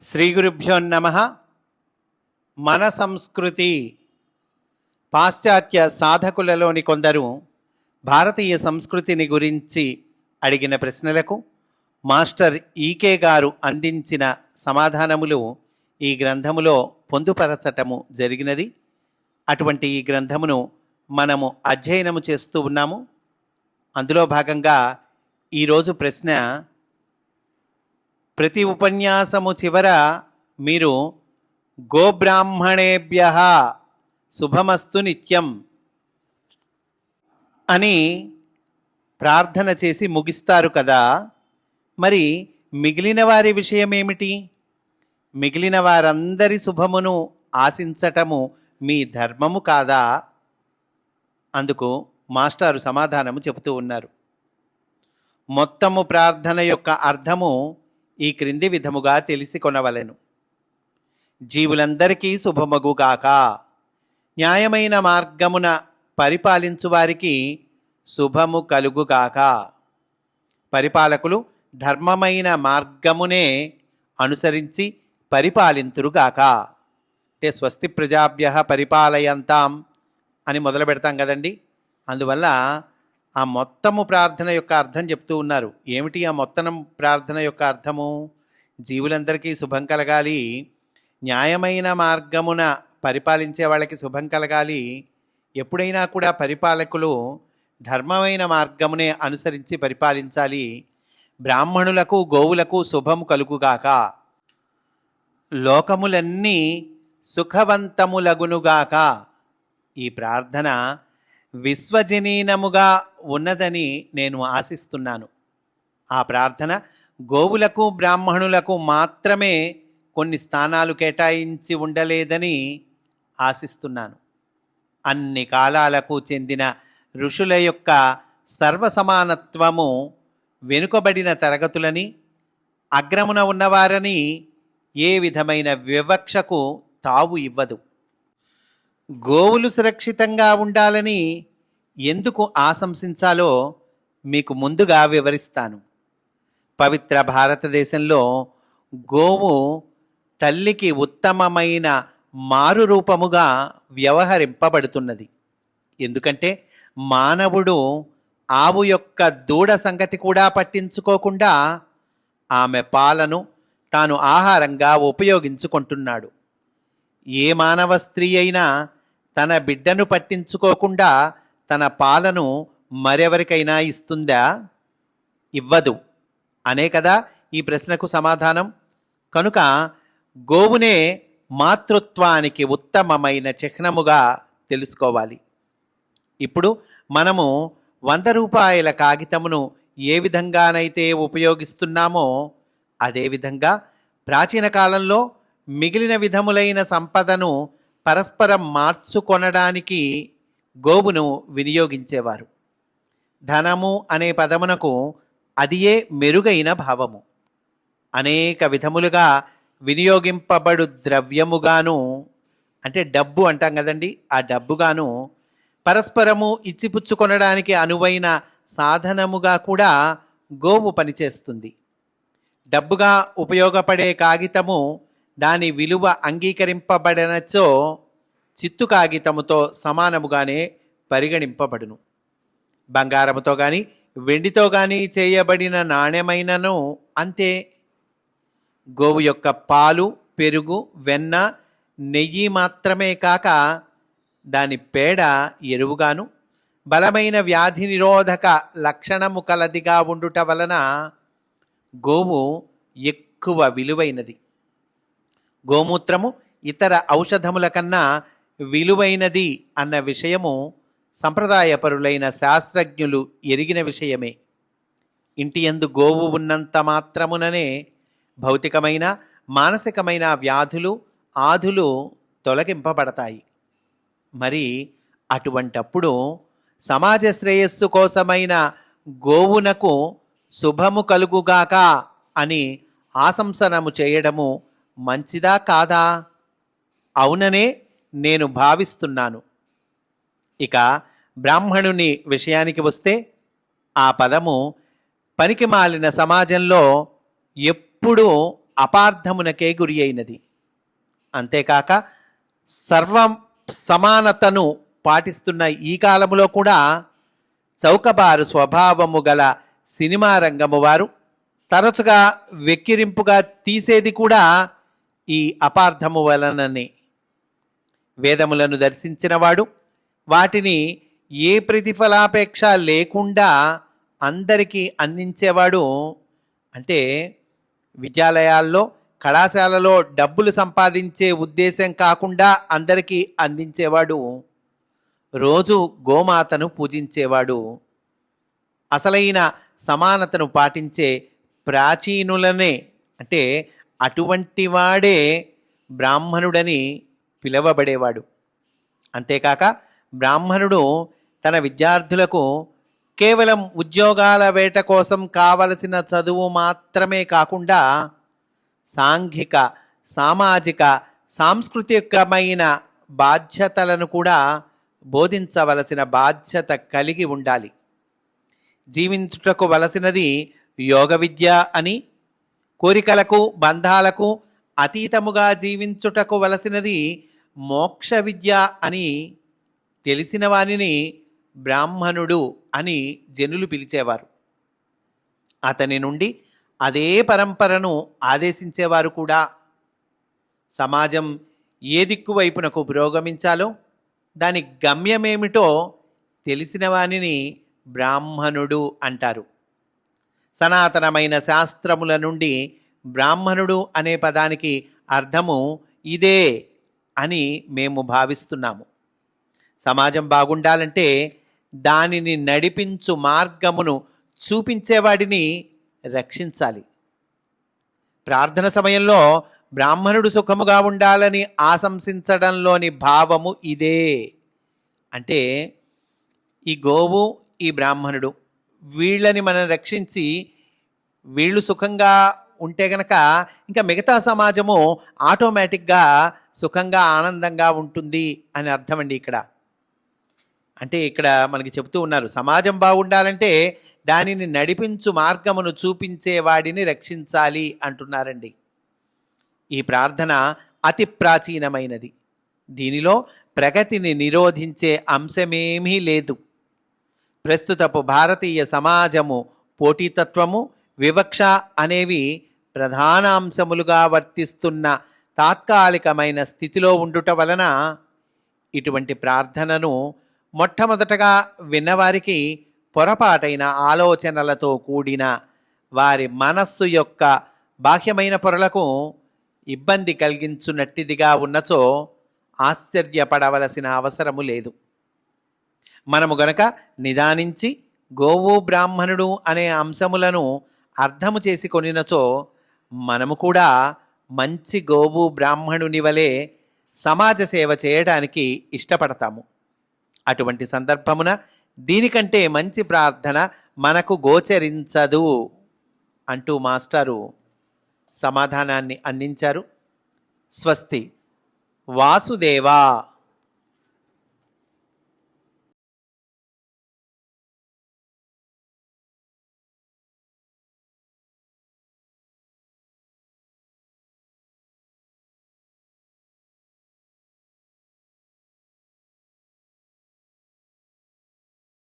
శ్రీ గురుభ్యో నమ. మన సంస్కృతి పాశ్చాత్య సాధకులలోని కొందరు భారతీయ సంస్కృతిని గురించి అడిగిన ప్రశ్నలకు మాస్టర్ ఈకే గారు అందించిన సమాధానములు ఈ గ్రంథములో పొందుపరచటము జరిగినది. అటువంటి ఈ గ్రంథమును మనము అధ్యయనము చేస్తూ ఉన్నాము. అందులో భాగంగా ఈరోజు ప్రశ్న ప్రతి ఉపన్యాసము చివర మీరు గోబ్రాహ్మణేభ్య శుభమస్తు నిత్యం అని ప్రార్థన చేసి ముగిస్తారు కదా. మరి మిగిలిన వారి విషయం ఏమిటి మిగిలిన వారందరి శుభమును ఆశించటము మీ ధర్మము కాదా? అందుకు మాస్టారు సమాధానము చెబుతూ ఉన్నారు. మొత్తము ప్రార్థన యొక్క అర్థము ఈ క్రింది విధముగా తెలిసి కొనవలెను. జీవులందరికీ శుభమగుగాక న్యాయమైన మార్గమున పరిపాలించు వారికి శుభము కలుగుగాక పరిపాలకులు ధర్మమైన మార్గమునే అనుసరించి పరిపాలింతురుగాక అంటే స్వస్తి ప్రజాభ్య పరిపాలయంతాం అని మొదలు పెడతాం కదండి. అందువల్ల ఆ మొత్తము ప్రార్థన యొక్క అర్థం చెప్తూ ఉన్నారు. ఏమిటి ఆ మొత్తం ప్రార్థన యొక్క అర్థము? జీవులందరికీ శుభం కలగాలి. న్యాయమైన మార్గమున పరిపాలించే వాళ్ళకి శుభం కలగాలి. ఎప్పుడైనా కూడా పరిపాలకులు ధర్మమైన మార్గమునే అనుసరించి పరిపాలించాలి. బ్రాహ్మణులకు గోవులకు శుభము కలుగుగాక. లోకములన్నీ సుఖవంతములగునుగాక. ఈ ప్రార్థన విశ్వజనీనముగా ఉన్నదని నేను ఆశిస్తున్నాను. ఆ ప్రార్థన గోవులకు బ్రాహ్మణులకు మాత్రమే కొన్ని స్థానాలు కేటాయించి ఉండలేదని ఆశిస్తున్నాను. అన్ని కాలాలకు చెందిన ఋషుల యొక్క సర్వసమానత్వము వెనుకబడిన తరగతులని అగ్రమున ఉన్నవారని ఏ విధమైన వివక్షకు తావు ఇవ్వదు. గోవులు సురక్షితంగా ఉండాలని ఎందుకు ఆశంసించాలో మీకు ముందుగా వివరిస్తాను. పవిత్ర భారతదేశంలో గోవు తల్లికి ఉత్తమమైన మారు రూపముగా వ్యవహరింపబడుతున్నది. ఎందుకంటే మానవుడు ఆవు యొక్క దూడ సంగతి కూడా పట్టించుకోకుండా ఆమె పాలను తాను ఆహారంగా ఉపయోగించుకుంటున్నాడు. ఏ మానవ స్త్రీ అయినా తన బిడ్డను పట్టించుకోకుండా తన పాలను మరెవరికైనా ఇస్తుందా? ఇవ్వదు. అనే కదా ఈ ప్రశ్నకు సమాధానం. కనుక గోవునే మాతృత్వానికి ఉత్తమమైన చిహ్నముగా తెలుసుకోవాలి. ఇప్పుడు మనము వంద రూపాయల కాగితమును ఏ విధంగానైతే ఉపయోగిస్తున్నామో అదేవిధంగా ప్రాచీన కాలంలో మిగిలిన విధములైన సంపదను పరస్పరం మార్చుకొనడానికి గోవును వినియోగించేవారు. ధనము అనే పదమునకు అదియే మెరుగైన భావము. అనేక విధములుగా వినియోగింపబడు ద్రవ్యముగాను అంటే డబ్బు అంటాం కదండి ఆ డబ్బుగాను పరస్పరము ఇచ్చిపుచ్చుకొనడానికి అనువైన సాధనముగా కూడా గోవు పనిచేస్తుంది. డబ్బుగా ఉపయోగపడే కాగితము దాని విలువ అంగీకరింపబడనచో చిత్తు కాగితముతో సమానముగానే పరిగణింపబడును. బంగారముతో కానీ వెండితో కానీ చేయబడిన నాణ్యమైనను అంతే. గోవు యొక్క పాలు పెరుగు వెన్న నెయ్యి మాత్రమే కాక దాని పేడ ఎరువుగాను బలమైన వ్యాధి నిరోధక లక్షణము కలదిగా ఉండుట వలన గోవు ఎక్కువ విలువైనది. గోమూత్రము ఇతర ఔషధముల కన్నా విలువైనది అన్న విషయము సంప్రదాయపరులైన శాస్త్రజ్ఞులు ఎరిగిన విషయమే. ఇంటి యందు గోవు ఉన్నంత మాత్రముననే భౌతికమైన మానసికమైన వ్యాధులు ఆధులు తొలగింపబడతాయి. మరి అటువంటప్పుడు సమాజ శ్రేయస్సు కోసమైన గోవునకు శుభము కలుగుగాక అని ఆశంసనము చేయడము మంచిదా కాదా? అవుననే నేను భావిస్తున్నాను. ఇక బ్రాహ్మణుని విషయానికి వస్తే ఆ పదము పనికి మాలిన సమాజంలో ఎప్పుడూ అపార్థమునకే గురి అయినది. అంతేకాక సర్వ సమానతను పాటిస్తున్న ఈ కాలములో కూడా చౌకబారు స్వభావము గల సినిమా రంగము వారు తరచుగా వెక్కిరింపుగా తీసేది కూడా ఈ అపార్థము వలననే. వేదములను దర్శించినవాడు. వాటిని ఏ ప్రతిఫలాపేక్ష లేకుండా అందరికీ అందించేవాడు. అంటే విద్యాలయాల్లో కళాశాలలో డబ్బులు సంపాదించే ఉద్దేశం కాకుండా అందరికీ అందించేవాడు. రోజు గోమాతను పూజించేవాడు. అసలైన సమానతను పాటించే ప్రాచీనులనే అంటే అటువంటి వాడే బ్రాహ్మణుడని పిలవబడేవాడు. అంతేకాక బ్రాహ్మణుడు తన విద్యార్థులకు కేవలం ఉద్యోగాల వేట కోసం కావలసిన చదువు మాత్రమే కాకుండా సాంఘిక సామాజిక సాంస్కృతికమైన బాధ్యతలను కూడా బోధించవలసిన బాధ్యత కలిగి ఉండాలి. జీవించుటకు వలసినది యోగ విద్య అని కోరికలకు బంధాలకు అతీతముగా జీవించుటకు వలసినది మోక్ష విద్య అని తెలిసిన వానిని బ్రాహ్మణుడు అని జనులు పిలిచేవారు. అతని నుండి అదే పరంపరను ఆదేశించేవారు కూడా. సమాజం ఏ దిక్కు వైపునకు పురోగమించాలో దాని గమ్యమేమిటో తెలిసిన వానిని బ్రాహ్మణుడు అంటారు. సనాతనమైన శాస్త్రముల నుండి బ్రాహ్మణుడు అనే పదానికి అర్థము ఇదే. అని మేము భావిస్తున్నాము. సమాజం బాగుండాలంటే దానిని నడిపించు మార్గమును చూపించేవాడిని రక్షించాలి. ప్రార్థన సమయంలో బ్రాహ్మణుడు సుఖముగా ఉండాలని ఆశంసించడంలోని భావము ఇదే. అంటే ఈ గోవు ఈ బ్రాహ్మణుడు వీళ్ళని మనం రక్షించి వీళ్ళు సుఖంగా ఉంటే గనక ఇంకా మిగతా సమాజము ఆటోమేటిక్గా సుఖంగా ఆనందంగా ఉంటుంది అని అర్థమండి ఇక్కడ. అంటే ఇక్కడ మనకి చెబుతూ ఉన్నారు సమాజం బాగుండాలంటే దానిని నడిపించు మార్గమును చూపించే వాడిని రక్షించాలి అంటున్నారండి. ఈ ప్రార్థన అతి ప్రాచీనమైనది. దీనిలో ప్రగతిని నిరోధించే అంశమేమీ లేదు. ప్రస్తుతపు భారతీయ సమాజము పోటీతత్వము వివక్ష అనేవి ప్రధాన అంశములుగా వర్తిస్తున్న తాత్కాలికమైన స్థితిలో ఉండుట వలన ఇటువంటి ప్రార్థనను మొట్టమొదటగా విన్నవారికి పొరపాటైన ఆలోచనలతో కూడిన వారి మనస్సు యొక్క బాహ్యమైన పొరలకు ఇబ్బంది కలిగించున్నట్టిదిగా ఉన్నచో ఆశ్చర్యపడవలసిన అవసరము లేదు. మనము గనక నిదానించి గోవు బ్రాహ్మణుడు అనే అంశములను అర్థము చేసి కొనినచో మనము కూడా మంచి గోవు బ్రాహ్మణుని వలె సమాజ సేవ చేయడానికి ఇష్టపడతాము. అటువంటి సందర్భమున దీనికంటే మంచి ప్రార్థన మనకు గోచరించదు అంటూ మాస్టారు సమాధానాన్ని అందించారు. స్వస్తి. వాసుదేవా!